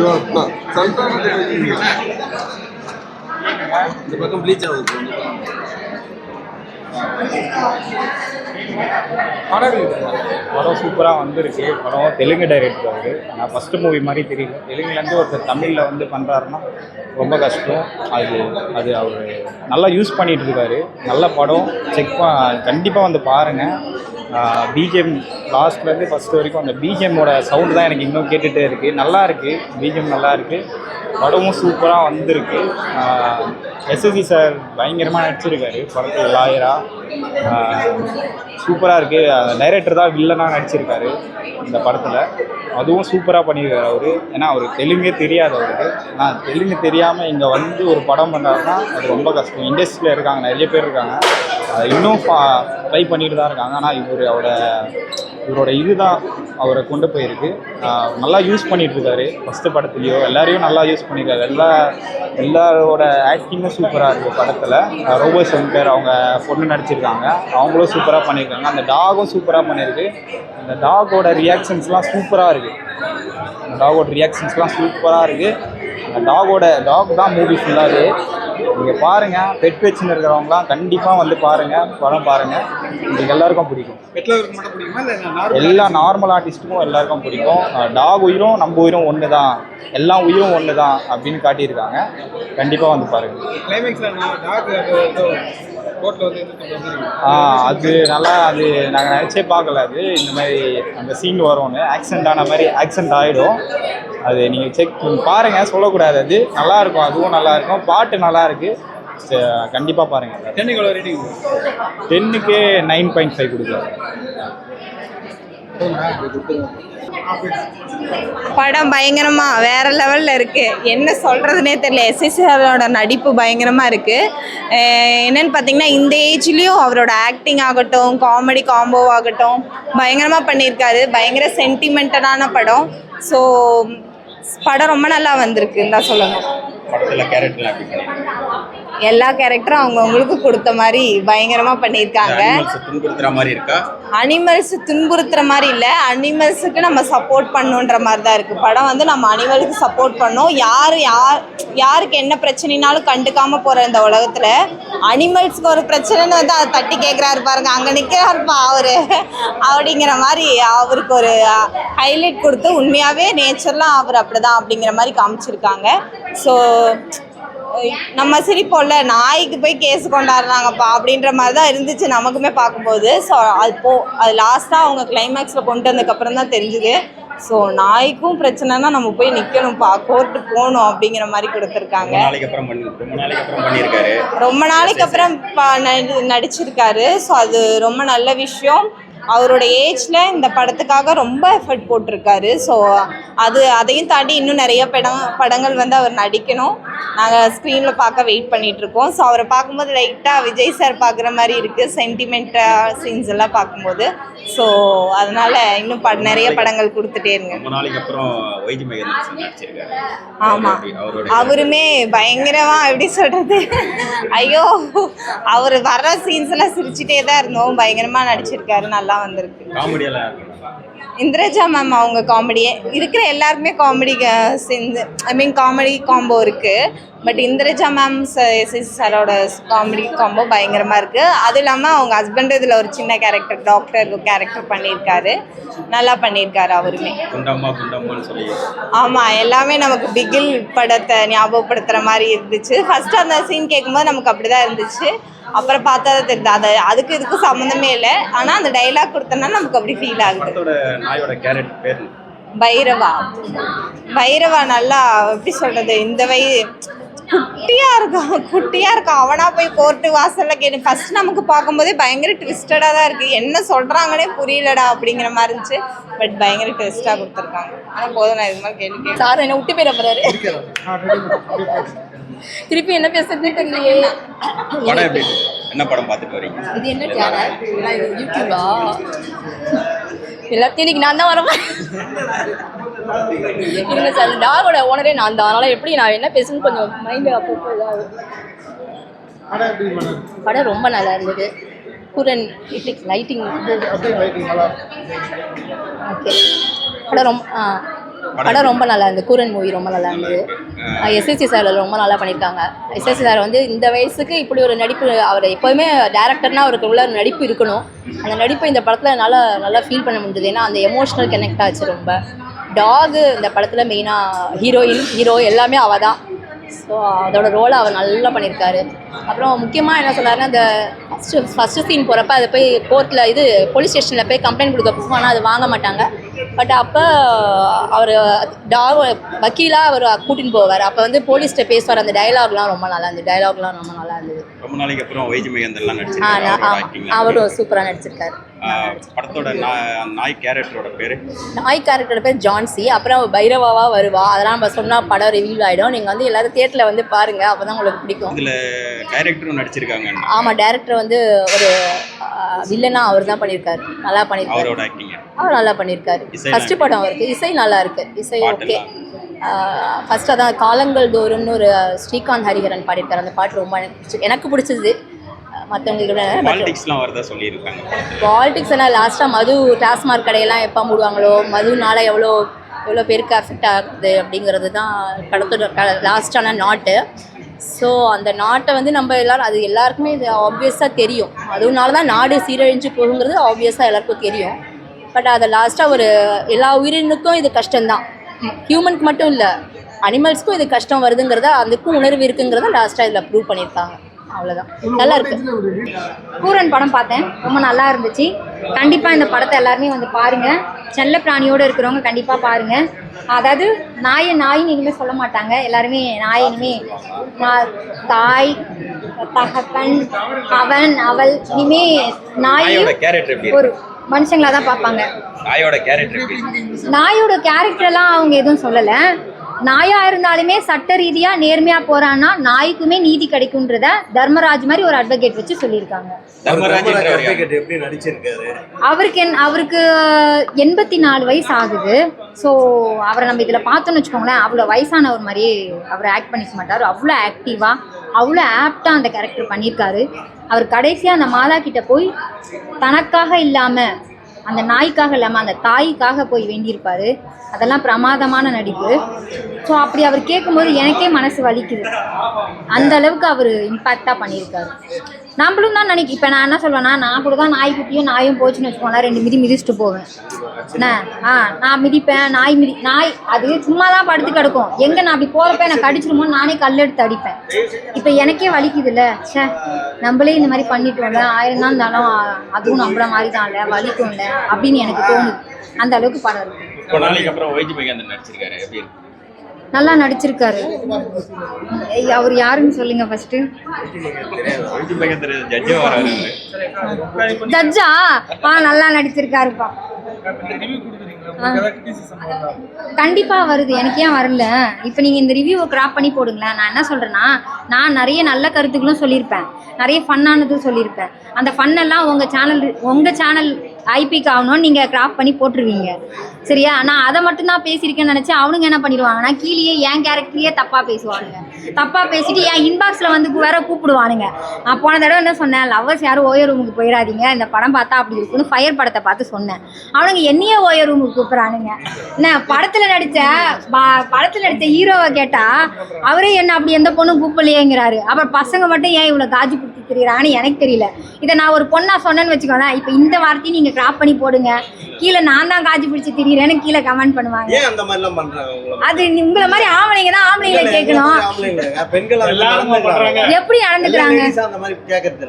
கேளுங்க இந்த பக்கம் ப்ளீச் ஆகுது படம் சூப்பராக வந்திருக்கு. படம் தெலுங்கு டைரக்டர் அவர் ஆனால் ஃபஸ்ட்டு மூவி மாதிரி தெரியல. தெலுங்குலேருந்து ஒருத்தர் தமிழில் வந்து பண்ணுறாருன்னா ரொம்ப கஷ்டம். அது அது அவர் நல்லா யூஸ் பண்ணிட்டு இருக்காரு. நல்ல படம். செக் கண்டிப்பாக வந்து பாருங்கள் பிஜிஎம் லாஸ்ட்லேருந்து ஃபஸ்ட் வரைக்கும் அந்த பிஜிஎம்மோட சவுண்டு தான் எனக்கு இன்னும் கேட்டுகிட்டே இருக்குது நல்லா இருக்குது பிஜிஎம் நல்லா இருக்குது படமும் சூப்பராக வந்திருக்கு. எஸ்எஸ்சி சார் பயங்கரமாக நடிச்சிருக்காரு. படத்தில் லாயராக சூப்பராக இருக்குது டைரக்டர் தான் வில்லனாக நடிச்சிருக்காரு இந்த படத்தில். அதுவும் சூப்பராக பண்ணியிருக்காரு அவர். ஏன்னா அவர் தெலுங்கே தெரியாது அவருக்கு. ஆனால் தெலுங்கு தெரியாமல் இங்கே வந்து ஒரு படம் பண்ணுறாருன்னா அது ரொம்ப கஷ்டம். இண்டஸ்ட்ரியில் இருக்காங்க நிறைய பேர் இருக்காங்க. அதை இன்னும் ட்ரை பண்ணிட்டு தான் இருக்காங்க. ஆனால் இவர் அவரோட இவரோட இதுதான் அவரை கொண்டு போயிருக்கு. நல்லா யூஸ் பண்ணிட்டு இருக்காரு ஃபஸ்ட்டு படத்துலையோ எல்லாரையும் நல்லா யூஸ் பண்ணியிருக்காரு எல்லா எல்லாரோட ஆக்டிங்கும் சூப்பராக இருக்குது படத்தில். ரோபோ சங்கர் அவங்க பொண்ணு நடிச்சிருக்காங்க. அவங்களும் சூப்பராக பண்ணியிருக்காங்க அந்த டாகும் சூப்பராக பண்ணியிருக்கு அந்த டாகோட ரியாக்ஷன்ஸ்லாம் சூப்பராக இருக்குது அந்த டாகோட ரியாக்ஷன்ஸ்லாம் சூப்பராக இருக்குது அந்த டாகோட டாக் தான் மூவி ஃபுல்லாகவே நீங்கள் பாருங்கள் பெட் வச்சுன்னு இருக்கிறவங்களாம் கண்டிப்பாக வந்து பாருங்கள் படம் பாருங்கள் உங்களுக்கு எல்லாருக்கும் பிடிக்கும். பெட்லருக்கு மட்டும் பிடிக்குமா? இல்லை எல்லா நார்மல் ஆர்டிஸ்ட்டுக்கும் எல்லாருக்கும் பிடிக்கும். டாக் உயிரும் நம்ம உயிரும் ஒன்று தான் எல்லா உயிரும் ஒன்று தான் அப்படின்னு காட்டியிருக்காங்க. கண்டிப்பாக வந்து பாருங்கள் அது நல்லா அது நாங்கள் நினச்சே பார்க்கல அது. இந்த மாதிரி அந்த சீன் வரும்னு. ஆக்சிடென்ட் ஆன மாதிரி ஆக்சிடென்ட் ஆகிடும் அது நீங்கள் செக் பாருங்கள் சொல்லக்கூடாது அது. நல்லா இருக்கும் அதுவும் நல்லா இருக்கும் பாட்டு நல்லா இருக்கு கண்டிப்பாக பாருங்கள் ரேட்டிங் டென்னுக்கு நைன் பாயிண்ட் ஃபைவ் கொடுக்குறேன் படம் பயங்கரமா வேற லெவல்ல இருக்கு. என்ன சொல்றதுனே தெரியல. எஸ்எஸ்ஆரோட நடிப்பு பயங்கரமா இருக்கு. என்னன்னு பார்த்தீங்கன்னா இந்த ஏஜ்லயும் அவரோட ஆக்டிங் ஆகட்டும் காமெடி காம்போ ஆகட்டும் பயங்கரமா பண்ணியிருக்காரு. பயங்கர சென்டிமெண்டலான படம். ஸோ படம் ரொம்ப நல்லா வந்திருக்குன்னு தான் சொல்லணும் படத்தில் கேரக்டர்லாம் எப்படி பண்ணியிருக்காங்க எல்லா கேரக்டரும் அவங்கவுங்களுக்கு கொடுத்த மாதிரி பயங்கரமா பண்ணியிருக்காங்க. துன்புறுத்துற மாதிரி இருக்கா? அனிமல்ஸ் துன்புறுத்துற மாதிரி இல்லை. அனிமல்ஸுக்கு நம்ம சப்போர்ட் பண்ணுன்ற மாதிரி தான் இருக்குது படம் வந்து நம்ம அனிமலுக்கு சப்போர்ட் பண்ணோம். யார் யார் யாருக்கு என்ன பிரச்சனைனாலும் கண்டுக்காம போகிற இந்த உலகத்தில் அனிமல்ஸ்க்கு ஒரு பிரச்சனைன்னு வந்து அதை தட்டி கேட்குறாரு பாருங்க. அங்கே நிற்கிறாருப்பா அவர். அப்படிங்கிற மாதிரி அவருக்கு ஒரு ஹைலைட் கொடுத்து உண்மையாகவே நேச்சர்லாம் அவர் அப்படிதான் அப்படிங்கிற மாதிரி காமிச்சிருக்காங்க. ஸோ நம்ம சிரிப்போம்ல நாய்க்கு போய் கேஸ் கொண்டாடுறாங்கப்பா அப்படின்ற மாதிரி தான் இருந்துச்சு நமக்குமே பார்க்கும்போது. ஸோ அது போ அது லாஸ்ட்டாக அவங்க கிளைமேக்ஸில் கொண்டு வந்ததுக்கப்புறம் தான் தெரிஞ்சுது. ஸோ நாய்க்கும் பிரச்சனைனா நம்ம போய் நிற்கணும்ப்பா கோர்ட்டு போகணும் அப்படிங்கிற மாதிரி கொடுத்துருக்காங்க. ரொம்ப நாளைக்கு அப்புறம் நடிச்சிருக்காரு. ஸோ அது ரொம்ப நல்ல விஷயம். அவரோட ஏஜில் இந்த படத்துக்காக ரொம்ப எஃபர்ட் போட்டிருக்காரு. ஸோ அது அதையும் தாண்டி இன்னும் நிறைய படம் படங்கள் வந்து அவர் நடிக்கணும். நாங்கள் ஸ்க்ரீனில் பார்க்க வெயிட் பண்ணிகிட்ருக்கோம் இருக்கோம் ஸோ அவரை பார்க்கும்போது லைட்டாக விஜய் சார் பார்க்குற மாதிரி இருக்குது சென்டிமெண்ட்டாக சீன்ஸ் எல்லாம் பார்க்கும்போது. ஸோ அதனால இன்னும் ப நிறைய படங்கள் கொடுத்துட்டே இருங்க. ரொம்ப நாளைக்கு அப்புறம் வைஜி மகேந்திரன் சார் நடிச்சிருக்காரு. ஆமா. அவரோட- அவரோட அவருமே பயங்கரமா எப்படி சொல்றது? ஐயோ அவர் வர்ற சீன்ஸ் எல்லாம் சிரிச்சுட்டே தான் இருந்தோம். பயங்கரமா நடிச்சிருக்காரு. நல்லா வந்திருக்கு? இந்திரஜா மேம் அவங்க காமெடியே இருக்கிற எல்லாருக்குமே காமெடி சேர்ந்து ஐ மீன் காமெடி காம்போ இருக்கு. பட் இந்திரஜா மேம் எஸ்எஸ் சாரோட காமெடி காம்போ பயங்கரமா இருக்கு. அது இல்லாமல் அவங்க ஹஸ்பண்ட் இதில் ஒரு சின்ன கேரக்டர் டாக்டர் கேரக்டர் பண்ணியிருக்காரு. நல்லா பண்ணியிருக்காரு அவருமே. ஆமாம் எல்லாமே நமக்கு பிகில் படத்தை ஞாபகப்படுத்துகிற மாதிரி இருந்துச்சு. ஃபர்ஸ்ட் அந்த சீன் கேட்கும்போது நமக்கு அப்படி தான் இருந்துச்சு. அப்புறம் பார்த்தா தான் தெரியுது அது அதுக்கு இதுக்கும் சம்மந்தமே இல்லை. ஆனால் அந்த டைலாக் கொடுத்தோன்னா நமக்கு அப்படி ஃபீல் ஆகுது. படத்தோட நாயோட கேரக்டர் பேர் என்ன? பைரவா. பைரவா நல்லா எப்படி சொல்கிறது இந்த வய குட்டியாக இருக்கான் குட்டியாக இருக்கான் அவனா போய் கோர்ட்டு வாசலில் கேட்டு ஃபர்ஸ்ட் நமக்கு பார்க்கும்போதே பயங்கர ட்விஸ்டடாக தான் இருக்குது என்ன சொல்கிறாங்கன்னே புரியலடா அப்படிங்கிற மாதிரி இருந்துச்சு. பட் பயங்கர ட்விஸ்டாக கொடுத்துருக்காங்க. ஆனால் போதும் நான் இது மாதிரி கேள்வி சார் என்ன விட்டு போயிட போறாரு. திருப்பி என்ன பேசுறதுன்னு தெரியலையே படம் எப்படி? என்ன படம் பார்த்துட்டு வரீங்க? இது என்ன சேனல் யூடியூபா எல்லாத்தையும் இன்னைக்கு நான் தான் வரேன். இருங்க சார் டாகோட ஓனரே நான் தான். அதனால எப்படி நான் என்ன பேசுன்னு கொஞ்சம் மைண்டு அப்பப்போ இதாகும் படம் எப்படி பண்ணது படம் ரொம்ப நல்லா இருந்தது. குரன் லைட்டிங் ஓகே படம் ரொம்ப ஆ. படம் ரொம்ப நல்லா இருந்தது. கூரன் மூவி ரொம்ப நல்லா இருந்தது. எஸ்எஸ்சி சார் ரொம்ப நல்லா பண்ணியிருக்காங்க எஸ்எஸ்சி சார் வந்து இந்த வயசுக்கு இப்படி ஒரு நடிப்பு அவர் எப்போவுமே டேரக்டர்னா அவருக்கு உள்ள ஒரு நடிப்பு இருக்கணும். அந்த நடிப்பை இந்த படத்தில் நல்லா நல்லா ஃபீல் பண்ண முடிஞ்சது. ஏன்னா அந்த எமோஷ்னல் கனெக்ட் ஆச்சு ரொம்ப. டாகு இந்த படத்தில் மெயினாக ஹீரோயின் ஹீரோ எல்லாமே அவள் தான். ஸோ அதோட ரோலை அவர் நல்லா பண்ணியிருக்காரு அப்புறம் முக்கியமாக என்ன சொன்னாருன்னா அந்த ஃபஸ்ட்டு ஃபஸ்ட்டு சீன் போகிறப்ப அதை போய் கோர்ட்டில் இது போலீஸ் ஸ்டேஷனில் போய் கம்ப்ளைண்ட் கொடுக்க போகும் ஆனால் அது வாங்க மாட்டாங்க. பட் அப்போ அவர் டாக் வக்கீலாக அவர் கூட்டின்னு போவார். அப்போ வந்து போலீஸ்கிட்ட பேசுவார். அந்த டயலாக்லாம் ரொம்ப நல்லா இருந்தது. டயலாக்லாம் ரொம்ப நல்லா இருந்தது. ரொம்ப நாளைக்கு அப்புறம் வைஜி நடிச்சிருக்காரு. acting-ல. அவரும் சூப்பராக நடிச்சிருக்காரு. படத்தோட நாய் கேரக்டரோட பேரு? நாய் கேரக்டரோட பேர் ஜான்சி அப்புறம் பைரவாவா வருவா. அதெல்லாம் நம்ம சொன்னால் படம் ரிவீல் ஆகிடும் நீங்கள் வந்து எல்லாரும் தேட்டரில் வந்து பாருங்கள் அப்போ தான் உங்களுக்கு பிடிக்கும். இதுல கேரக்டரும் நடிச்சிருக்காங்க ஆமாம் டேரக்டர் வந்து ஒரு வில்லனா அவர் தான் பண்ணியிருக்காரு. நல்லா பண்ணியிருக்காரு. அவர் நல்லா பண்ணியிருக்காரு. ஃபர்ஸ்ட் படம் அவருக்கு. இசை நல்லா இருக்கு. இசை ஓகே. ஃபர்ஸ்ட் அதான் காலங்கள் தோறும்னு ஒரு ஸ்ரீகாந்த் ஹரிஹரன் பாடியிருக்காரு. அந்த பாட்டு ரொம்ப எனக்கு எனக்கு பிடிச்சது. பாலிடிக்ஸ் என்ன லாஸ்ட்டாக மது டாஸ்மார்க் கடையெல்லாம் எப்போ மூடுவாங்களோ மதுனால எவ்வளோ எவ்வளோ பேருக்கு அஃபெக்ட் ஆகுது அப்படிங்கிறது தான் படத்தோட லாஸ்டான நாட்டு. ஸோ அந்த நாட்டை வந்து நம்ம எல்லாரும் அது எல்லாருக்குமே இது ஆப்வியஸாக தெரியும். அதுனால தான் நாடு சீரழிஞ்சு போகுங்கிறது ஆப்வியஸாக எல்லாருக்கும் தெரியும். பட் அதை லாஸ்ட்டாக ஒரு எல்லா உயிரினுக்கும் இது கஷ்டம்தான். ஹியூமனுக்கு மட்டும் இல்லை அனிமல்ஸ்க்கும் இது கஷ்டம் வருதுங்கிறத அதுக்கும் உணர்வு இருக்குங்கிறத லாஸ்ட்டாக இதில் ப்ரூவ் பண்ணியிருக்காங்க. அவ்வளோதான் நல்லா இருக்கு. கூரன் படம் பார்த்தேன். ரொம்ப நல்லா இருந்துச்சு. கண்டிப்பாக இந்த படத்தை எல்லாருமே வந்து பாருங்கள் செல்ல பிராணியோடு இருக்கிறவங்க கண்டிப்பாக பாருங்கள் அதாவது நாயை நாயின்னு இனிமேல் சொல்ல மாட்டாங்க. எல்லாருமே நாயை இனிமேல் நான் தாய் தகப்பன் அவன் அவள் இனிமே நாயை ஒரு இருக்கு? மனுஷங்களா தான் பார்ப்பாங்க. நாயோட கேரக்டர்? நாயோட கேரக்டர்லாம் அவங்க எதுவும் சொல்லலை. நாயா இருந்தாலுமே சட்ட ரீதியா நேர்மையா போறான்னா நாய்க்குமே நீதி கிடைக்கும்ன்றத தர்மராஜ் மாதிரி ஒரு அட்வொகேட் வச்சு சொல்லியிருக்காங்க. அவருக்கு என் அவருக்கு எண்பத்தி நாலு வயசு ஆகுது. ஸோ அவரை நம்ம இதில் பார்த்தோன்னு வச்சுக்கோங்களேன் அவ்வளோ வயசானவர் மாதிரியே அவர் ஆக்ட் பண்ணிக்க மாட்டார். அவ்வளோ ஆக்டிவாக அவ்வளோ ஆப்டாக அந்த கேரக்டர் பண்ணியிருக்காரு. அவர் கடைசியாக அந்த மாதா கிட்ட போய் தனக்காக இல்லாமல் அந்த நாய்க்காக இல்லாமல் அந்த தாய்க்காக போய் வேண்டியிருப்பாரு. அதெல்லாம் பிரமாதமான நடிப்பு. ஸோ அப்படி அவர் கேட்கும்போது எனக்கே மனசு வலிக்குது. அந்த அளவுக்கு அவர் இம்பேக்டாக பண்ணியிருக்காரு. நம்மளும் தான் நினைக்க இப்போ நான் என்ன சொல்வேன்னா நான் கூட தான் நாய் குட்டியும் நாயும் போச்சுன்னு வச்சுக்கோங்களேன். ரெண்டு மிதி மிதிச்சுட்டு போவேன். என்ன? ஆ நான் மிதிப்பேன் நாய் மிதி நாய் அது சும்மா தான் படுத்து கிடக்கும். எங்கே நான் அப்படி போகிறப்ப எனக்கு கடிச்சிருமோ நானே கல் எடுத்து அடிப்பேன். இப்போ எனக்கே வலிக்குதுல்ல. ச்சே நம்மளே இந்த மாதிரி பண்ணிட்டோம்ல. ஆயிரம் தான் இருந்தாலும் அதுவும் நம்மள மாதிரி தான் இல்லை வலிக்கும்ல அப்படின்னு எனக்கு தோணுது. அந்த அளவுக்கு படம் இருக்கு? நல்லா நடிச்சிருக்காரு. அவர் யாருன்னு சொல்லுங்க ஃபர்ஸ்ட் ஜட்ஜா? ஆ நல்லா நடிச்சிருக்காருப்பா. கண்டிப்பா வருது. எனக்கு ஏன் வரல? இப்போ நீங்க இந்த ரிவ்யூவை கிராப் பண்ணி போடுங்களேன். நான் என்ன சொல்றேன்னா நான் நிறைய நல்ல கருத்துக்களும் சொல்லியிருப்பேன். நிறைய ஃபன்னானதும் சொல்லியிருப்பேன். அந்த ஃபன்னெல்லாம் உங்க சேனல் உங்க சேனல் ஐபிக்கு ஆகணும்னு நீங்கள் கிராஃப்ட் பண்ணி போட்டுருவீங்க. சரியா? நான் அதை மட்டும் தான் பேசியிருக்கேன்னு நினச்சி அவனுங்க என்ன பண்ணிடுவாங்கன்னா கீழேயே என் கேரக்டரையே தப்பாக பேசுவானுங்க. தப்பாக பேசிட்டு என் இன்பாக்ஸில் வந்து வேற கூப்பிடுவானுங்க. நான் போன தடவை என்ன சொன்னேன் லவ்வர்ஸ் யாரும் ஓயோ ரூமுக்கு போயிடாதீங்க. இந்த படம் பார்த்தா அப்படி இருக்குன்னு ஃபயர் படத்தை பார்த்து சொன்னேன். அவனுங்க என்னையே ஓயோ ரூமுக்கு கூப்பிட்றானுங்க. என்ன படத்தில் நடித்த ப- நடித்த ஹீரோவை கேட்டால் அவரே என்ன அப்படி எந்த பொண்ணும் கூப்பிடலையேங்கிறாரு. அப்புறம் பசங்க மட்டும் ஏன் இவ்வளோ காஜி திரியிறான்னு எனக்கு தெரியல. இதை நான் ஒரு பொண்ணா சொன்னேன்னு வச்சுக்கோங்களேன். இப்போ இந்த வார்த்தையை நீங்க கிராப் பண்ணி போடுங்க. கீழே நான் தான் காஜி பிடிச்சி திரியிறேன்னு கீழே கமெண்ட் பண்ணுவாங்க. அந்த மாதிரிலாம் அது உங்களை மாதிரி ஆம்பளைங்க தான் ஆம்பளைங்களை கேட்கணும். எப்படி நடந்துக்கிறாங்க? அந்த மாதிரி கேட்கறது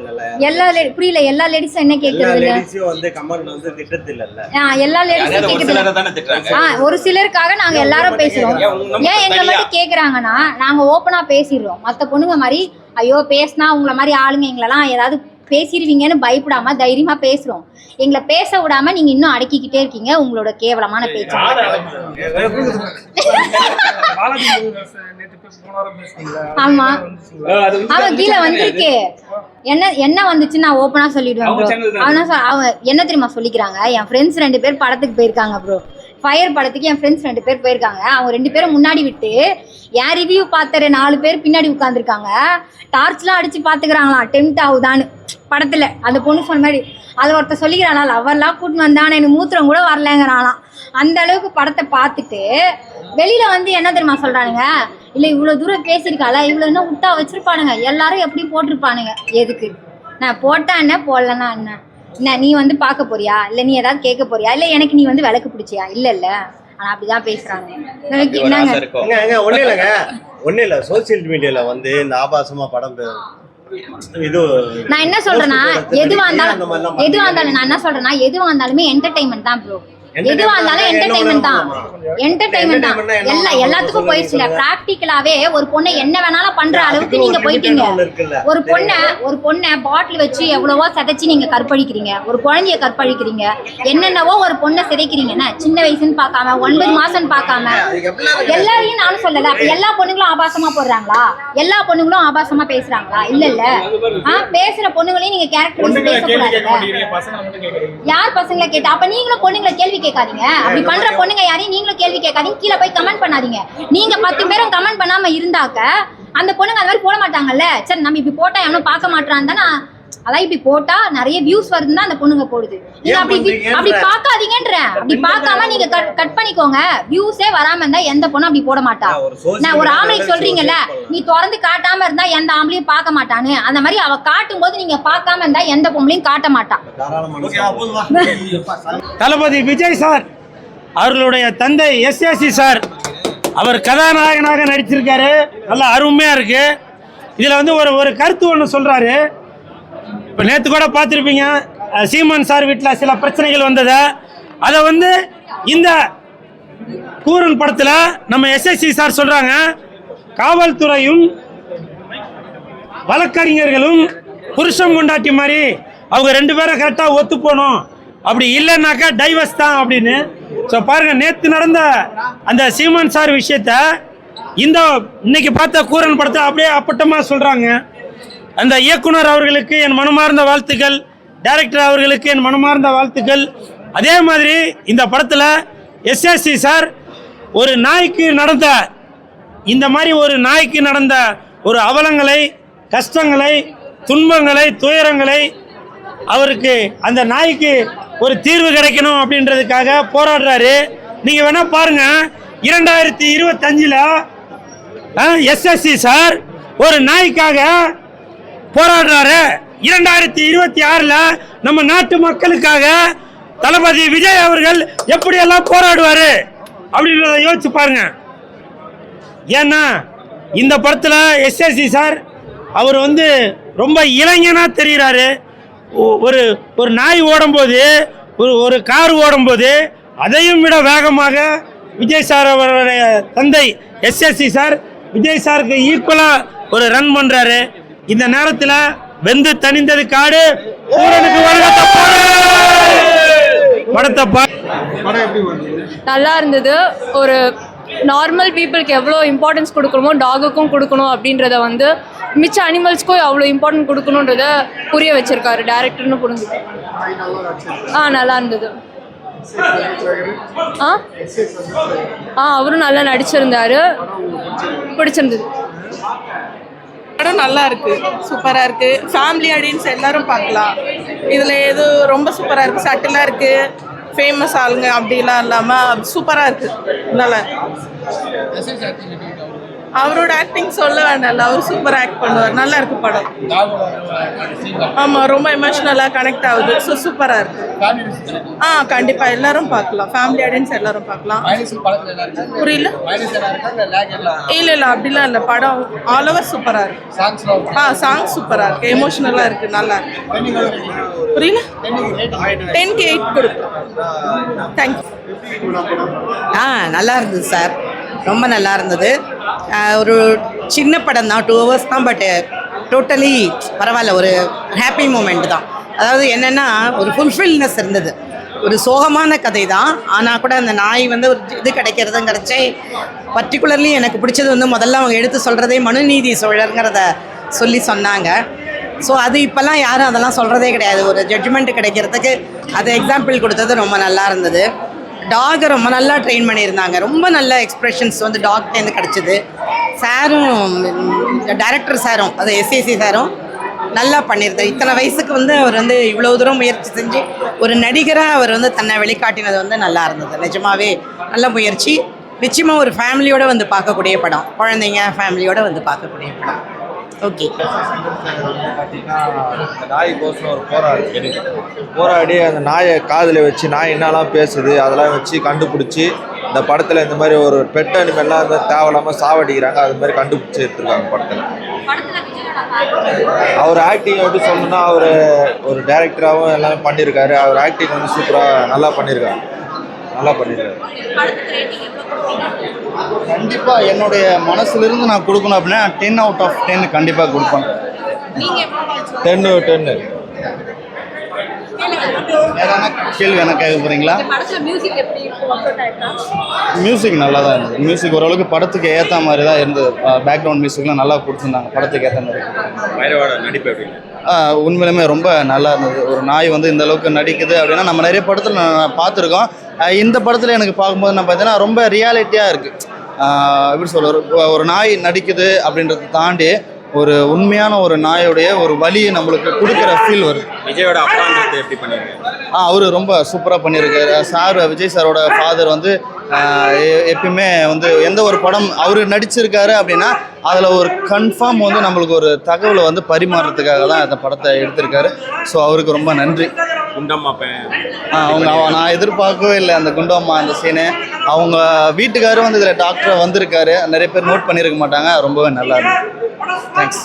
எல்லா புரியல. எல்லா லேடிஸும் என்ன கேட்கறது இல்ல? லேடிஸையும் வந்து கமெண்ட் வந்து திட்டது இல்லல்ல. ஆ, எல்லா லேடிஸும் கேட்கறது ஆ ஒரு சிலருக்காக நாங்க எல்லாரும் பேசுறோம். ஏன் எங்களை? மட்டும் கேக்குறாங்கன்னா நாங்க ஓப்பனா பேசிடுறோம். மத்த பொண்ணுங்க மாதிரி ஐயோ பேசினா உங்களை மாதிரி ஆளுங்க எங்களெல்லாம் ஏதாவது பேசிடுவீங்கன்னு பயப்படாம தைரியமா பேசுறோம். எங்களை பேச விடாம நீங்க இன்னும் அடக்கிக்கிட்டே இருக்கீங்க. உங்களோட கேவலமான பேச்சு. ஆமா. அவன் கீழே வந்திருக்கே. என்ன என்ன வந்துச்சு நான் ஓப்பனா சொல்லிடுவேன் ப்ரோ அவனா அவன் என்ன தெரியுமா சொல்லிக்கிறாங்க? என் ஃப்ரெண்ட்ஸ் ரெண்டு பேர் படத்துக்கு போயிருக்காங்க ப்ரோ ஃபயர் படத்துக்கு என் ஃப்ரெண்ட்ஸ் ரெண்டு பேர் போயிருக்காங்க. அவங்க ரெண்டு பேரும் முன்னாடி விட்டு என் ரிவ்யூ பார்த்துற நாலு பேர் பின்னாடி உட்காந்துருக்காங்க டார்ச்லாம் அடிச்சு பார்த்துக்கிறாங்களாம் டெம்ட் ஆகுதான்னு. படத்தில் அந்த பொண்ணு சொன்ன மாதிரி அதை ஒருத்தர் சொல்லிக்கிறானா? லவர்லாம் கூட்டின்னு வந்தானே? எனக்கு மூத்திரம் கூட வரலங்கிறானாம். அந்த அளவுக்கு படத்தை பார்த்துட்டு வெளியில் வந்து என்ன தெரியுமா சொல்கிறானுங்க இல்லை இவ்வளோ தூரம் பேசியிருக்காள? இவ்வளோ என்ன விட்டா வச்சுருப்பானுங்க. எல்லாரும் எப்படி போட்டிருப்பானுங்க. எதுக்கு? நான் போட்டா என்ன? போடலன்னா என்ன? என்ன நீ வந்து பார்க்க போறியா? இல்ல நீ ஏதாவது கேட்க போறியா? இல்ல எனக்கு நீ வந்து விளக்கு பிடிச்சியா? இல்ல இல்ல. ஆனா அப்படிதான் பேசுறாங்க. என்னங்க ஒன்றும் இல்லைங்க. ஒன்றும் இல்லை. சோசியல் மீடியாவில் வந்து இந்த ஆபாசமா படம் நான் என்ன சொல்றேன்னா எதுவா இருந்தாலும் எதுவா இருந்தாலும் நான் என்ன சொல்றேன்னா எதுவா இருந்தாலுமே என்டர்டைன்மெண்ட் தான் ப்ரோ எதுவா இருந்தாலும் என்டர்டைன்மெண்ட் தான். என்டர்டைன்மெண்ட் தான். Entertainment என்ன எல்லா வேணாலும் எல்லாத்துக்கும் போயிடுச்சுல. ப்ராக்டிக்கலாவே ஒரு பொண்ணை என்ன வேணாலும் பண்ற அளவுக்கு நீங்க போயிட்டீங்க. ஒரு பொண்ணை ஒரு பொண்ணை பாட்டில் வச்சு எவ்வளவோ சதைச்சு நீங்க கற்பழிக்கிறீங்க. ஒரு குழந்தைய கற்பழிக்கிறீங்க. என்னென்னவோ ஒரு பொண்ணை சிதைக்கிறீங்க. என்ன? சின்ன வயசுன்னு பார்க்காம ஒன்பது மாசம் பார்க்காம. எல்லாரையும் நானும் சொல்லல. அப்ப எல்லா பொண்ணுங்களும் ஆபாசமா போடுறாங்களா? எல்லா பொண்ணுங்களும் ஆபாசமா பேசுறாங்களா? இல்ல இல்ல. ஆ? பேசுற பொண்ணுங்களையும் நீங்க கேரக்டர் பேசக்கூடாது யார் பசங்களை கேட்டா? அப்ப நீங்களும் பொண்ணுங்களை கேள்வி கேட்காதீங்க. அப்படி பண்ற பொண்ணுங்க யாரையும் நீங்களும் கேள்வி கேட்காதீங்க. கீழே போய் கமெண்ட் பண்ணாதீங்க. நீங்க பத்து பேரும் கமெண்ட் பண்ணாம இருந்தாக்க அந்த பொண்ணுங்க அந்த மாதிரி போட மாட்டாங்கல்ல. சரி நம்ம இப்படி போட்டா எவனும் பார்க்க மாட்டான்னு தானே அதான் இப்படி போட்டா நிறைய வியூஸ் வருதுன்னு தான் அந்த பொண்ணுங்க போடுது. நீங்க அப்படி? அப்படி பார்க்காதீங்கன்ற. அப்படி பார்க்காம நீங்க கட் கட் பண்ணிக்கோங்க. வியூஸே வராம இருந்தா எந்த பொண்ணும் அப்படி போட மாட்டா. நான் ஒரு ஆம்பளைக்கு சொல்றீங்கல்ல நீ திறந்து காட்டாம இருந்தா எந்த ஆம்பளையும் பார்க்க மாட்டான்னு. அந்த மாதிரி அவ காட்டும் போது நீங்க பார்க்காம இருந்தா எந்த பொம்பளையும் காட்ட மாட்டா. தாராளமான தளபதி விஜய் சார் அவர்களுடைய தந்தை எஸ்ஏசி சார் அவர் கதாநாயகனாக நடிச்சிருக்காரு. நல்லா அருமையாக இருக்கு. இதில் வந்து ஒரு ஒரு கருத்து ஒன்று சொல்கிறாரு இப்போ நேற்று கூட பார்த்துருப்பீங்க சீமான் சார் வீட்டில் சில பிரச்சனைகள் வந்தது. அதை வந்து இந்த கூரன் படத்தில் நம்ம எஸ்எஸ்சி சார் சொல்கிறாங்க காவல்துறையும் வழக்கறிஞர்களும் புருஷன் கொண்டாட்டி மாதிரி அவங்க ரெண்டு பேரும் கரெக்டாக ஒத்து போகணும் அப்படி இல்லைன்னாக்கா டைவர்ஸ் தான் அப்படின்னு. ஸோ பாருங்கள் நேற்று நடந்த அந்த சீமான் சார் விஷயத்த இந்த இன்னைக்கு பார்த்த கூரன் படத்தை அப்படியே அப்பட்டமாக சொல்கிறாங்க அந்த இயக்குனர் அவர்களுக்கு என் மனமார்ந்த வாழ்த்துக்கள் டைரக்டர் அவர்களுக்கு என் மனமார்ந்த வாழ்த்துக்கள். அதே மாதிரி இந்த படத்தில் எஸ்எஸ்சி சார் ஒரு நாய்க்கு நடந்த இந்த மாதிரி ஒரு நாய்க்கு நடந்த ஒரு அவலங்களை கஷ்டங்களை துன்பங்களை துயரங்களை அவருக்கு அந்த நாய்க்கு ஒரு தீர்வு கிடைக்கணும் அப்படின்றதுக்காக போராடுறாரு. நீங்கள் வேணால் பாருங்கள் இரண்டாயிரத்தி இருபத்தஞ்சில் எஸ்எஸ்சி சார் ஒரு நாய்க்காக போராடுறாரு. இரண்டாயிரத்தி இருபத்தி ஆறில் நம்ம நாட்டு மக்களுக்காக தளபதி விஜய் அவர்கள் எப்படியெல்லாம் போராடுவார் அப்படின்றத யோசிச்சு பாருங்க. ஏன்னா இந்த படத்தில் எஸ்எஸ்சி சார் அவர் வந்து ரொம்ப இளைஞனாக தெரிகிறாரு ஒரு ஒரு நாய் ஓடும்போது ஒரு ஒரு கார் ஓடும்போது அதையும் விட வேகமாக விஜய் சார் அவருடைய தந்தை எஸ்எஸ்சி சார் விஜய் சாருக்கு ஈக்குவலாக ஒரு ரன் பண்ணுறாரு இந்த நேரத்தில் வெந்து தணிந்தது காடு. நல்லா இருந்தது. ஒரு நார்மல் பீப்புளுக்கு எவ்வளோ இம்பார்ட்டன்ஸ் கொடுக்கணுமோ டாகுக்கும் கொடுக்கணும் அப்படின்றத வந்து மிச்ச அனிமல்ஸ்க்கும் அவ்வளோ இம்பார்ட்டன்ட் கொடுக்கணுன்றத புரிய வச்சிருக்காரு டேரக்டர்னு புரிஞ்சு. ஆ நல்லா இருந்தது. ஆ? ஆ அவரும் நல்லா நடிச்சிருந்தாரு. பிடிச்சிருந்தது. படம் நல்லா இருக்கு. சூப்பரா இருக்கு. ஃபேமிலி ஆடியன்ஸ் எல்லாரும் பார்க்கலாம். இதுல எது ரொம்ப சூப்பரா இருக்கு. சட்டிலா இருக்கு. ஃபேமஸ் ஆளுங்க அப்படிலாம் இல்லாம சூப்பரா இருக்கு. நல்லா. அவரோட ஆக்டிங் சொல்ல வேண்டாம்ல அவர் சூப்பர் ஆக்ட் பண்ணுவார். நல்லா இருக்கு படம். ஆமா ரொம்ப எமோஷனலா கனெக்ட் ஆகுது. ஸோ சூப்பரா இருக்கு. ஆ கண்டிப்பா. எல்லாரும் பார்க்கலாம். ஃபேமிலி ஆடியன்ஸ் எல்லாரும் பார்க்கலாம். புரியல? இல்ல இல்ல அப்படிலாம் இல்ல. படம் ஆல் ஓவர் சூப்பரா இருக்கு. ஆ சாங் சூப்பரா இருக்கு. எமோஷனலா இருக்கு. நல்லா இருக்கு. புரியல? கே எயிட் கொடுக்கும். தேங்க்யூ ஆ நல்லா இருந்தது சார் ரொம்ப நல்லா இருந்தது. ஒரு சின்ன படம் தான் டூ ஹவர்ஸ் தான் பட்டு டோட்டலி பரவாயில்ல ஒரு ஹாப்பி மூமெண்ட் தான். அதாவது என்னென்னா ஒரு ஃபுல்ஃபில்னஸ் இருந்தது. ஒரு சோகமான கதை தான் ஆனால் கூட அந்த நாய் வந்து ஒரு இது கிடைக்கிறதும் கிடச்சே பர்டிகுலர்லி எனக்கு பிடிச்சது வந்து முதல்ல அவங்க எடுத்து சொல்கிறதே மனுநீதி சோழருங்கிறத சொல்லி சொன்னாங்க. ஸோ அது இப்போல்லாம் யாரும் அதெல்லாம் சொல்கிறதே கிடையாது. ஒரு ஜட்ஜ்மெண்ட் கிடைக்கிறதுக்கு அது எக்ஸாம்பிள் கொடுத்தது ரொம்ப நல்லா இருந்தது. டாகை ரொம்ப நல்லா ட்ரெயின் பண்ணியிருந்தாங்க. ரொம்ப நல்ல எக்ஸ்ப்ரெஷன்ஸ் வந்து டாக்டேருந்து கிடச்சிது. சாரும் டைரக்டர் சாரும் அது எஸ்ஏசி சாரும் நல்லா பண்ணியிருந்தார். இத்தனை வயசுக்கு வந்து அவர் வந்து இவ்வளோ தூரம் முயற்சி செஞ்சு ஒரு நடிகராக அவர் வந்து தன்னை வெளிக்காட்டினது வந்து நல்லா இருந்தது. நிஜமாவே நல்ல முயற்சி. நிச்சயமாக ஒரு ஃபேமிலியோடு வந்து பார்க்கக்கூடிய படம். குழந்தைங்க ஃபேமிலியோடு வந்து பார்க்கக்கூடிய படம். ஓகே. பார்த்தீங்கன்னா இந்த நாய்க்கோசரம் ஒரு போராடி போராடி அந்த நாயை காதில் வச்சு நாய் என்னெல்லாம் பேசுது அதெல்லாம் வச்சு கண்டுபிடிச்சி இந்த படத்தில் இந்த மாதிரி ஒரு பெட் அனிமல்லாம் இந்த தேவையில்லாமல் சாவடிக்கிறாங்க அது மாதிரி கண்டுபிடிச்சி எடுத்துருக்காங்க படத்தில். அவர் ஆக்டிங் எப்படி சொல்லணும்னா அவர் ஒரு டேரக்டராகவும் எல்லாமே பண்ணியிருக்காரு. அவர் ஆக்டிங் வந்து சூப்பராக நல்லா பண்ணியிருக்காரு. நல்லா பண்ணியிருக்காரு. கண்டிப்பாக என்னுடைய மனசுலேருந்து நான் கொடுக்கணும் அப்படின்னா டென் அவுட் ஆஃப் டென் கண்டிப்பாக கொடுப்பேன். டென்னு டென்னு வேற என்ன கேள்வி என்ன கேட்க போகிறீங்களா மியூசிக் நல்லா தான் இருந்தது. மியூசிக் ஓரளவுக்கு படத்துக்கு ஏற்ற மாதிரி தான் இருந்தது. பேக்ரவுண்ட் மியூசிக்லாம் நல்லா கொடுத்துருந்தாங்க. படத்துக்கு ஏற்ற மாதிரி. உண்மையிலுமே ரொம்ப நல்லா இருந்தது. ஒரு நாய் வந்து இந்த அளவுக்கு நடிக்குது அப்படின்னா நம்ம நிறைய படத்தில் நான் பார்த்துருக்கோம். இந்த படத்தில் எனக்கு பார்க்கும்போது நான் பார்த்தீங்கன்னா ரொம்ப ரியாலிட்டியாக இருக்குது எப்படி சொல்ல ஒரு நாய் நடிக்குது அப்படின்றத தாண்டி ஒரு உண்மையான ஒரு நாயோடைய ஒரு வலியை நம்மளுக்கு கொடுக்குற ஃபீல் வருது. விஜயோட அப்பான்றது எப்படி பண்ணிருக்காரு ஆ அவர் ரொம்ப சூப்பராக பண்ணியிருக்காரு சார் விஜய் சாரோட ஃபாதர் வந்து எப்பயுமே வந்து எந்த ஒரு படம் அவர் நடிச்சிருக்காரு அப்படின்னா அதில் ஒரு கன்ஃபார்ம் வந்து நம்மளுக்கு ஒரு தகவலை வந்து பரிமாறுறதுக்காக தான் இந்த படத்தை எடுத்திருக்காரு. ஸோ அவருக்கு ரொம்ப நன்றி. குண்டம்மா ஆ, அவங்க அவ- நான் எதிர்பார்க்கவே இல்லை அந்த குண்டம்மா அந்த சீனு அவங்க வீட்டுக்காரும் வந்து இதில் டாக்டர் வந்திருக்காரு. நிறைய பேர் நோட் பண்ணியிருக்க மாட்டாங்க. ரொம்பவே நல்லா இருந்தது தேங்க்ஸ்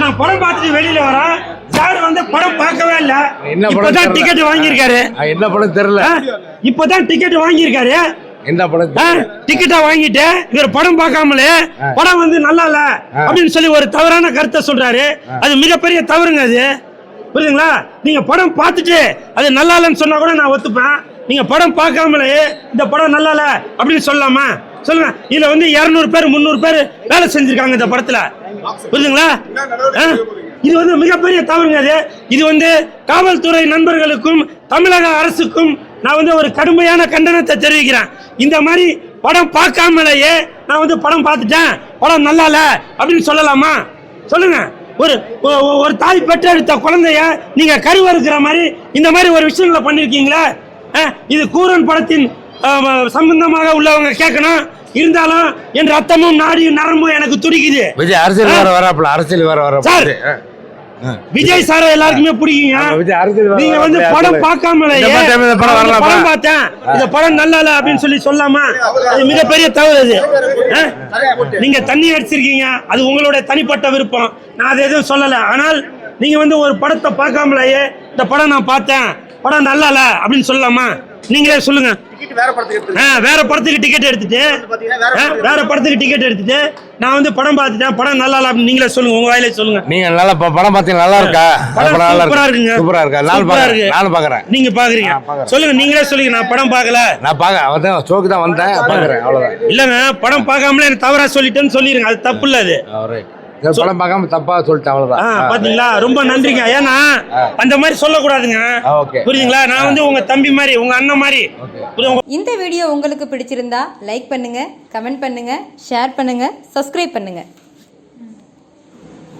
நான் படம் பார்த்துட்டு வெளியில வரேன். சார் வந்து படம் பார்க்கவே இல்ல. என்ன படம். டிக்கெட் வாங்கியிருக்காரு. என்ன படம் தெரியல? இப்பதான் டிக்கெட் வாங்கியிருக்காரு. என்ன படம் டிக்கெட்டை வாங்கிட்டு இவர் படம் பார்க்காமலே படம் வந்து நல்லா இல்ல அப்படின்னு சொல்லி ஒரு தவறான கருத்தை சொல்றாரு. அது மிகப்பெரிய தவறுங்க அது. புரியுதுங்களா? நீங்க படம் பார்த்துட்டு அது நல்லா இல்லைன்னு சொன்னா கூட நான் ஒத்துப்பேன். நீங்க படம் பார்க்காமலே இந்த படம் நல்லா இல்ல அப்படின்னு சொல்லலாமா சொல்லுங்க இதுல வந்து இருநூறு பேர் முந்நூறு பேர் வேலை செஞ்சிருக்காங்க இந்த படத்துல. புரியுதுங்களா ஆ? இது வந்து மிகப்பெரிய தவறுங்க அது. இது வந்து காவல்துறை நண்பர்களுக்கும் தமிழக அரசுக்கும் நான் வந்து ஒரு கடுமையான கண்டனத்தை தெரிவிக்கிறேன். இந்த மாதிரி படம் பார்க்காமலேயே நான் வந்து படம் பார்த்துட்டேன். படம் நல்லா இல்லை அப்படின்னு சொல்லலாமா? சொல்லுங்க. ஒரு ஒரு தாய் பெற்றெடுத்த குழந்தைய நீங்க கருவறுக்கிற மாதிரி இந்த மாதிரி ஒரு விஷயங்களை பண்ணிருக்கீங்களா? இது கூரன் படத்தின் சம்பந்தமாக உள்ளவங்க கேட்கணும். இருந்தாலும் என் ரத்தமும் நாடியும் நரம்பும் எனக்கு துடிக்குது. விஜய் அரசியல் வேற வராப்புல அரசியல் வேற வர சார் விஜய் சார் எல்லாருக்குமே பிடிக்குங்க. நீங்க வந்து படம். பார்க்காமலே படம் பார்த்தேன். இந்த படம் நல்லா இல்ல அப்படின்னு சொல்லி சொல்லாமா அது மிகப்பெரிய தவறு அது? நீங்க தண்ணி அடிச்சிருக்கீங்க அது உங்களோட தனிப்பட்ட விருப்பம். நான் அதை எதுவும் சொல்லல. ஆனால் நீங்க வந்து ஒரு படத்தை பார்க்காமலேயே இந்த படம் நான் பார்த்தேன். படம் நல்லா இல்ல அப்படின்னு சொல்லலாமா நீங்களே சொல்லுங்க. ஆ, வேற படத்துக்கு டிக்கெட் எடுத்துட்டு. ஆ, வேற படத்துக்கு டிக்கெட் எடுத்துட்டு நான் வந்து படம் பார்த்துட்டேன். படம் நல்லா இல்ல நீங்களே சொல்லுங்க உங்க வாயிலே சொல்லுங்க. நீங்க நல்லா படம் பார்த்தீங்க நல்லா இருக்கா? படம் நல்லா சூப்பரா இருக்கு. இருக்குங்க. சூப்பரா இருக்கா? சூப்பரா பாக்குறேன். நானும் பாக்குறேன். நீங்க பாக்குறீங்க. சொல்லுங்க நீங்களே சொல்லுங்க நான் படம் பார்க்கல. நான் பாக்க அவன் ஸ்டோக்கு தான் வந்தேன். பாக்குறேன். அவ்வளவுதான். இல்லங்க படம் பார்க்காமலே எனக்கு தவறா சொல்லிட்டேன்னு சொல்லிருங்க. அது தப்பு இல்ல அது. படம் பார்க்காம தப்பா சொல்லிட்டேன் அவ்வளவுதான். பாத்தீங்களா? ரொம்ப நன்றிங்க. ஏன்னா அந்த மாதிரி சொல்லக்கூடாதுங்க. புரியுதுங்களா? நான் வந்து உங்க தம்பி மாதிரி உங்க அண்ணன் மாதிரி. இந்த வீடியோ உங்களுக்கு பிடிச்சிருந்தா லைக் பண்ணுங்க கமெண்ட் பண்ணுங்க ஷேர் பண்ணுங்க சப்ஸ்கிரைப் பண்ணுங்க.